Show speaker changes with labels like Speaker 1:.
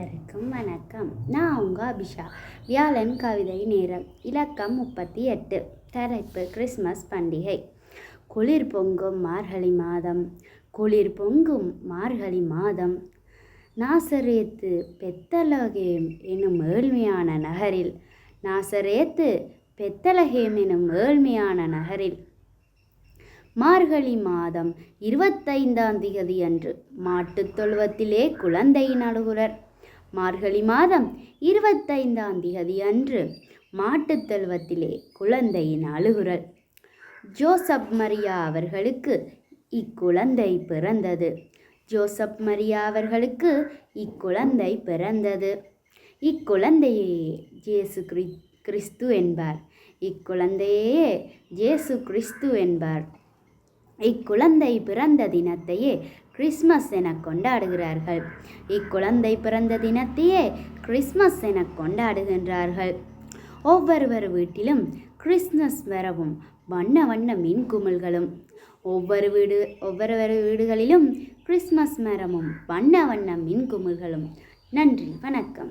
Speaker 1: அனைவருக்கும் வணக்கம். நான் உங்கள் அபிஷா. வியாழன் கவிதை நேரம். இலக்கம் முப்பத்தி எட்டு தலைப்பு கிறிஸ்மஸ் பண்டிகை. குளிர் பொங்கும் மார்கழி மாதம். குளிர் பொங்கும் மார்கழி மாதம். நாசரேத்து பெத்தலகேம் எனும் ஏழ்மையான நகரில். நாசரேத்து பெத்தலகேம் எனும் ஏழ்மையான நகரில். மார்கழி மாதம் இருபத்தைந்தாம் திகதி அன்று மாட்டுத் தொழுவத்திலே குழந்தையின் அழுகுரர் மார்கழி மாதம் இருபத்தைந்தாம் திகதி அன்று மாட்டுத்தழுவத்திலே குழந்தையின் அழுகுரல். ஜோசப் மரியா அவர்களுக்கு இக்குழந்தை பிறந்தது. ஜோசப் மரியா அவர்களுக்கு இக்குழந்தை பிறந்தது. இக்குழந்தையே ஜேசு கிரி கிறிஸ்து என்பார். இக்குழந்தையே ஜேசு கிறிஸ்து என்பார். இக்குழந்தை பிறந்த தினத்தையே கிறிஸ்மஸ் என கொண்டாடுகிறார்கள். இக்குழந்தை பிறந்த தினத்தையே கிறிஸ்மஸ் என கொண்டாடுகின்றார்கள். ஒவ்வொருவர் வீட்டிலும் கிறிஸ்மஸ் வரவும் வண்ண வண்ண மின் குமிழ்களும். ஒவ்வொரு வீடு ஒவ்வொருவர் வீடுகளிலும் கிறிஸ்மஸ் மரமும் வண்ண வண்ண மின் குமிழ்களும். நன்றி வணக்கம்.